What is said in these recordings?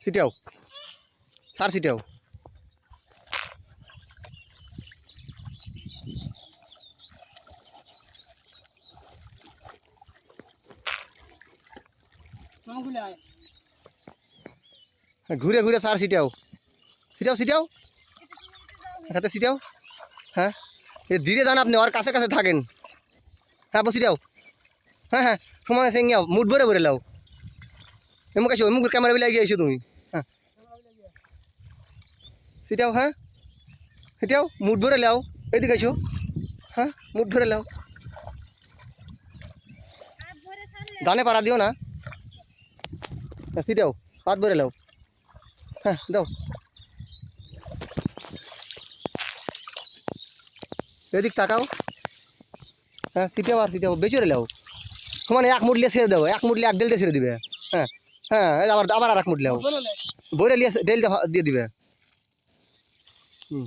ছিটাও সার ছিটাও ঘুরে ঘুরে সার ছিটাও ছিটাও ছিটাও হাতে ছিটাও হ্যাঁ ধীরে যান আপনি ওর কাছে কাছে থাকেন। হ্যাঁ বসি হ্যাঁ হ্যাঁ সমানে সেঙ্গে যাও মুঠ ভরে ভরে লাও। এমুক আসো এমুক ক্যামেরা বিলাই গিয়ে এসো তুমি? হ্যাঁ। সেটাও হ্যাঁ? সেটাও মুঠ ভরে লাও। এদিকে আসো। হ্যাঁ মুঠ ধরে লাও। দানে পাড়া দিও না। হ্যাঁ সেটাও, পাত ভরে লাও। হ্যাঁ দাও। এদিক তাকাও। হ্যাঁ সিটাও আর সিটাও বেঁচে লাও। সমানে এক মুটলে ছেড়ে দেবো, এক মুটলে এক ডেলটা ছেড়ে দিবে। হ্যাঁ হ্যাঁ আবার আবার আর এক মুটলেও বইরে লিয়ে ডেলটা দিয়ে দিবে। হুম।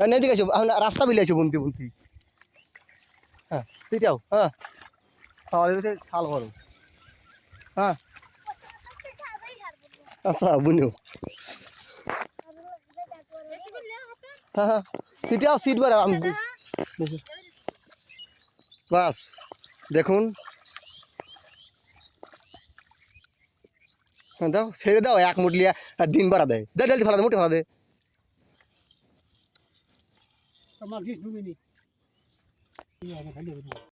আর না, এদিকে আসো এখন রাস্তা বিলে আছো বুনতি বুনতি। হ্যাঁ সিটাও হ্যাঁ। দিতে ছাল করো হ্যাঁ। আচ্ছা বুনিও হ্যাঁ হ্যাঁ। সিটাও সিট বেড়া বাস, দেখুন। দাও, ছেড়ে দাও, এক মুটলিয়া আর দিন বাড়া দেয়। দে, জলদি ফেলা দে, মুঠে ফেলা দে।